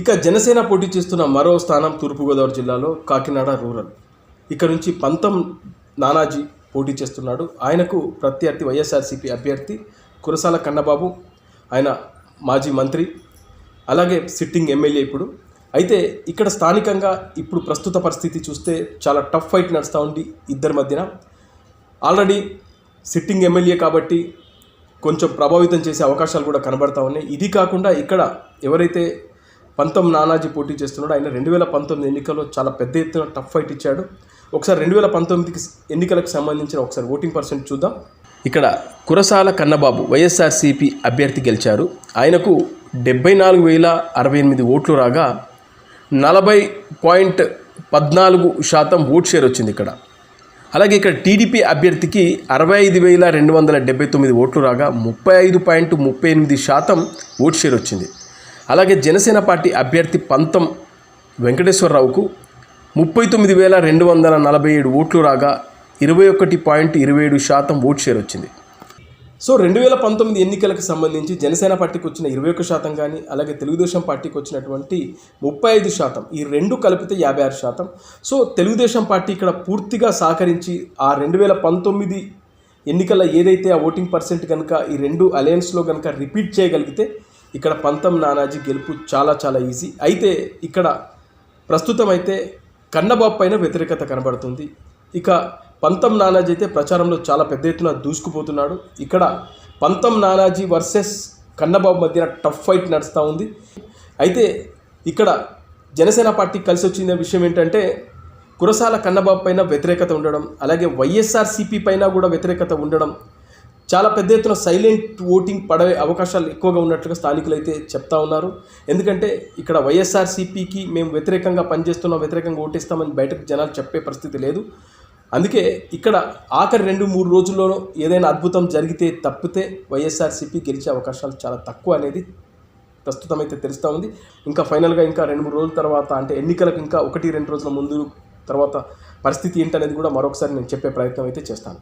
ఇక జనసేన పోటీ చేస్తున్న మరో స్థానం తూర్పుగోదావరి జిల్లాలో కాకినాడ రూరల్. ఇక్కడ నుంచి పంతం నానాజీ పోటీ చేస్తున్నాడు. ఆయనకు ప్రత్యర్థి వైఎస్ఆర్సీపీ అభ్యర్థి కురసాల కన్నబాబు ఆయన మాజీ మంత్రి అలాగే సిట్టింగ్ ఎమ్మెల్యే ఇప్పుడు. అయితే ఇక్కడ స్థానికంగా ఇప్పుడు ప్రస్తుత పరిస్థితి చూస్తే చాలా టఫ్ ఫైట్ నడుస్తూ ఉంది ఇద్దరి మధ్యన. ఆల్రెడీ సిట్టింగ్ ఎమ్మెల్యే కాబట్టి కొంచెం ప్రభావితం చేసే అవకాశాలు కూడా కనబడతా ఉన్నాయి. ఇది కాకుండా ఇక్కడ ఎవరైతే పంతం నానాజీ పోటీ చేస్తున్నాడు. ఆయన రెండు వేల పంతొమ్మిది ఎన్నికల్లో చాలా పెద్ద ఎత్తున టఫ్ ఫైట్ ఇచ్చాడు. ఒకసారి రెండు వేల పంతొమ్మిదికి ఎన్నికలకు సంబంధించిన ఒకసారి ఓటింగ్ పర్సెంట్ చూద్దాం. ఇక్కడ కురసాల కన్నబాబు వైఎస్ఆర్సీపీ అభ్యర్థి గెలిచారు. ఆయనకు డెబ్బై నాలుగు వేల అరవై ఎనిమిది ఓట్లు రాగా నలభై పాయింట్ పద్నాలుగు శాతం ఓట్ షేర్ వచ్చింది ఇక్కడ. అలాగే ఇక్కడ టీడీపీ అభ్యర్థికి అరవై ఐదు వేల రెండు వందల డెబ్బై తొమ్మిది ఓట్లు రాగా ముప్పై ఐదు పాయింట్ ముప్పై ఎనిమిది శాతం ఓట్ షేర్ వచ్చింది. అలాగే జనసేన పార్టీ అభ్యర్థి పంతం వెంకటేశ్వరరావుకు ముప్పై తొమ్మిది వేల రెండు వందల నలభై ఏడు ఓట్లు రాగా ఇరవై ఒకటి పాయింట్ ఇరవై ఏడు శాతం ఓట్ షేర్ వచ్చింది. సో రెండు వేల పంతొమ్మిది ఎన్నికలకు సంబంధించి జనసేన పార్టీకి వచ్చిన ఇరవై ఒక్క శాతం కానీ అలాగే తెలుగుదేశం పార్టీకి వచ్చినటువంటి ముప్పై ఐదు శాతం ఈ రెండు కలిపితే యాభై ఆరు శాతం. సో తెలుగుదేశం పార్టీ ఇక్కడ పూర్తిగా సహకరించి ఆ రెండు వేల పంతొమ్మిది ఎన్నికల ఏదైతే ఆ ఓటింగ్ పర్సెంట్ కనుక ఈ రెండు అలయన్స్లో కనుక రిపీట్ చేయగలిగితే ఇక్కడ పంతం నానాజీ గెలుపు చాలా చాలా ఈజీ. అయితే ఇక్కడ ప్రస్తుతం అయితే కన్నబాబు పైన వ్యతిరేకత కనబడుతుంది. ఇక పంతం నానాజీ అయితే ప్రచారంలో చాలా పెద్ద ఎత్తున దూసుకుపోతున్నాడు. ఇక్కడ పంతం నానాజీ వర్సెస్ కన్నబాబు మధ్యన టఫ్ ఫైట్ నడుస్తూ ఉంది. అయితే ఇక్కడ జనసేన పార్టీ కలిసి వచ్చిన విషయం ఏంటంటే కురసాల కన్నబాబు పైన వ్యతిరేకత ఉండడం అలాగే వైఎస్ఆర్సీపీ పైన కూడా వ్యతిరేకత ఉండడం చాలా పెద్ద ఎత్తున సైలెంట్ ఓటింగ్ పడే అవకాశాలు ఎక్కువగా ఉన్నట్లుగా స్థానికులు అయితే చెప్తా ఉన్నారు. ఎందుకంటే ఇక్కడ వైఎస్ఆర్సీపీకి మేము వ్యతిరేకంగా పనిచేస్తున్నాం వ్యతిరేకంగా ఓటేస్తామని బయటకు జనాలు చెప్పే పరిస్థితి లేదు. అందుకే ఇక్కడ ఆఖరి రెండు మూడు రోజుల్లోనూ ఏదైనా అద్భుతం జరిగితే తప్పితే వైఎస్ఆర్సీపీ గెలిచే అవకాశాలు చాలా తక్కువ అనేది ప్రస్తుతం అయితే తెలుస్తూ ఉంది. ఇంకా ఫైనల్గా ఇంకా రెండు మూడు రోజుల తర్వాత అంటే ఎన్నికలకు ఇంకా ఒకటి రెండు రోజుల ముందు తర్వాత పరిస్థితి ఏంటనేది కూడా మరొకసారి నేను చెప్పే ప్రయత్నం అయితే చేస్తాను.